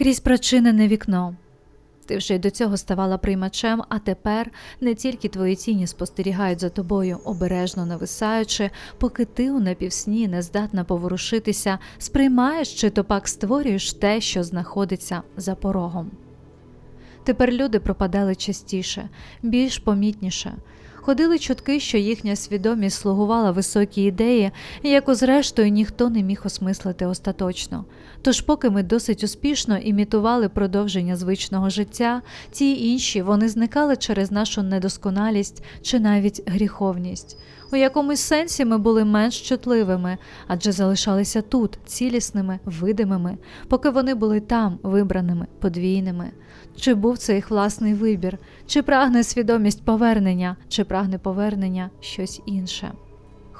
крізь прочинене вікно. Ти вже й до цього ставала приймачем, а тепер не тільки твої тіні спостерігають за тобою, обережно нависаючи, поки ти у напівсні не здатна поворушитися, сприймаєш чи то пак створюєш те, що знаходиться за порогом. Тепер люди пропадали частіше, більш помітніше. Ходили чутки, що їхня свідомість слугувала високі ідеї, яку зрештою ніхто не міг осмислити остаточно. Тож, поки ми досить успішно імітували продовження звичного життя, ті інші вони зникали через нашу недосконалість чи навіть гріховність. У якомусь сенсі ми були менш чутливими, адже залишалися тут, цілісними, видимими, поки вони були там, вибраними, подвійними. Чи був це їх власний вибір, чи прагне свідомість повернення, чи прагне повернення щось інше.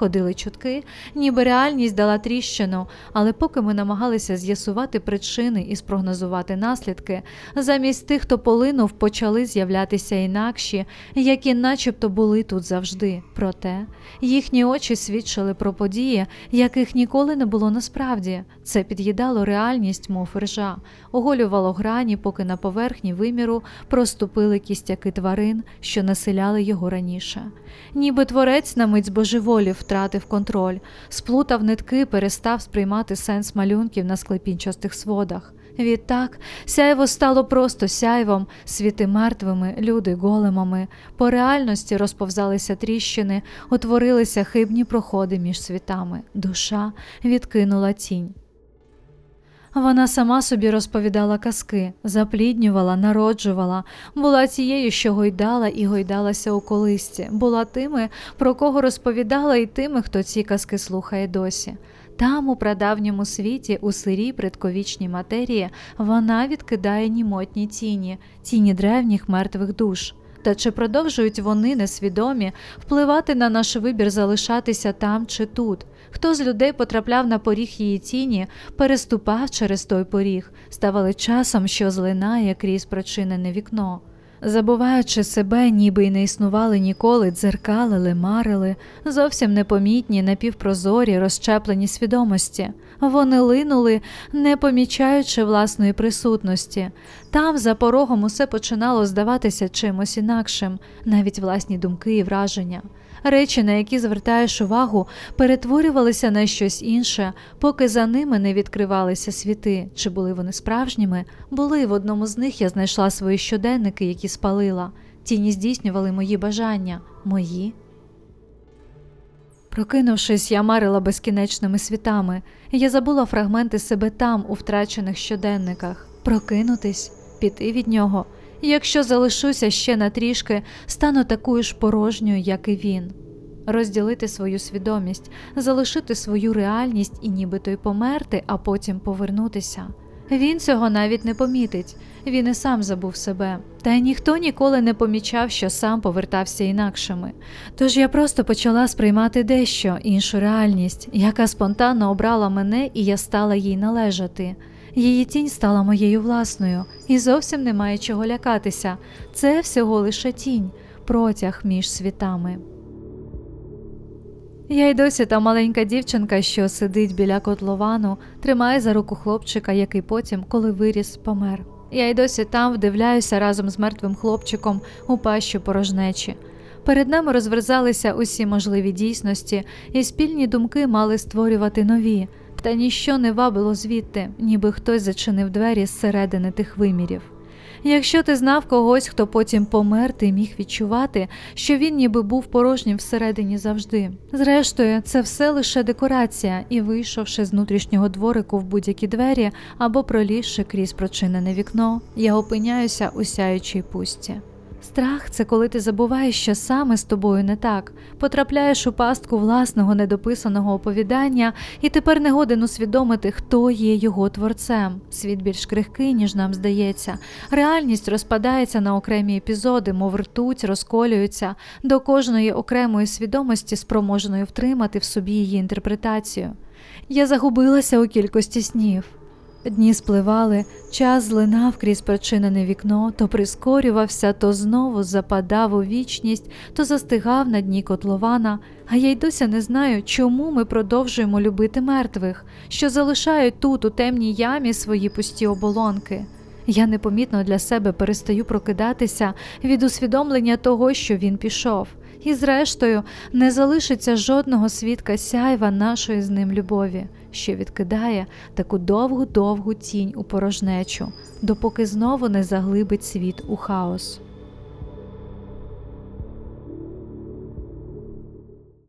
Ходили чутки, ніби реальність дала тріщину, але поки ми намагалися з'ясувати причини і спрогнозувати наслідки, замість тих, хто полинув, почали з'являтися інакші, які начебто були тут завжди. Проте їхні очі свідчили про події, яких ніколи не було насправді. Це під'їдало реальність, мов ржа, оголювало грані, поки на поверхні виміру проступили кістяки тварин, що населяли його раніше. Ніби творець на мить збожеволів втратив контроль, сплутав нитки, перестав сприймати сенс малюнків на склепінчастих сводах. Відтак сяйво стало просто сяйвом, світи мертвими, люди големами. По реальності розповзалися тріщини, утворилися хибні проходи між світами. Душа відкинула тінь. Вона сама собі розповідала казки, запліднювала, народжувала, була тією, що гойдала і гойдалася у колисці, була тими, про кого розповідала, і тими, хто ці казки слухає досі. Там, у прадавньому світі, у сирій предковічній матерії, вона відкидає німотні тіні, тіні древніх мертвих душ. Та чи продовжують вони несвідомі впливати на наш вибір залишатися там чи тут? Хто з людей потрапляв на поріг її тіні, переступав через той поріг, ставали часом, що злинає крізь прочинене вікно. Забуваючи себе, ніби й не існували ніколи, дзеркалили, марили, зовсім непомітні, напівпрозорі, розчеплені свідомості. Вони линули, не помічаючи власної присутності. Там, за порогом, усе починало здаватися чимось інакшим, навіть власні думки і враження. Речі, на які звертаєш увагу, перетворювалися на щось інше, поки за ними не відкривалися світи. Чи були вони справжніми? Були в одному з них я знайшла свої щоденники, які спалила. Тіні здійснювали мої бажання, мої. Прокинувшись, я марила безкінечними світами. Я забула фрагменти себе там, у втрачених щоденниках. Прокинутись, піти від нього. Якщо залишуся ще на трішки, стану такою ж порожньою, як і він. Розділити свою свідомість, залишити свою реальність і нібито й померти, а потім повернутися. Він цього навіть не помітить, він і сам забув себе, та й ніхто ніколи не помічав, що сам повертався інакшими. Тож я просто почала сприймати дещо іншу реальність, яка спонтанно обрала мене, і я стала їй належати. Її тінь стала моєю власною, і зовсім немає чого лякатися. Це всього лише тінь, протяг між світами. Я й досі та маленька дівчинка, що сидить біля котловану, тримає за руку хлопчика, який потім, коли виріс, помер. Я й досі там вдивляюся разом з мертвим хлопчиком у пащу порожнечі. Перед нами розверзалися усі можливі дійсності, і спільні думки мали створювати нові, та ніщо не вабило звідти, ніби хтось зачинив двері зсередини тих вимірів. Якщо ти знав когось, хто потім помер, ти міг відчувати, що він ніби був порожнім всередині завжди. Зрештою, це все лише декорація, і вийшовши з внутрішнього дворику в будь-які двері або пролізши крізь прочинене вікно, я опиняюся у сяючій пусті. Страх це коли ти забуваєш, що саме з тобою не так, потрапляєш у пастку власного недописаного оповідання, і тепер не годен усвідомити, хто є його творцем. Світ більш крихкий, ніж нам здається. Реальність розпадається на окремі епізоди, мов ртуть, розколюється до кожної окремої свідомості, спроможної втримати в собі її інтерпретацію. Я загубилася у кількості снів. Дні спливали, час злинав крізь прочинене вікно, то прискорювався, то знову западав у вічність, то застигав на дні котлована. А я й досі не знаю, чому ми продовжуємо любити мертвих, що залишають тут, у темній ямі, свої пусті оболонки. Я непомітно для себе перестаю прокидатися від усвідомлення того, що він пішов, і, зрештою, не залишиться жодного свідка сяйва нашої з ним любові, що відкидає таку довгу довгу тінь у порожнечу, допоки знову не заглибить світ у хаос.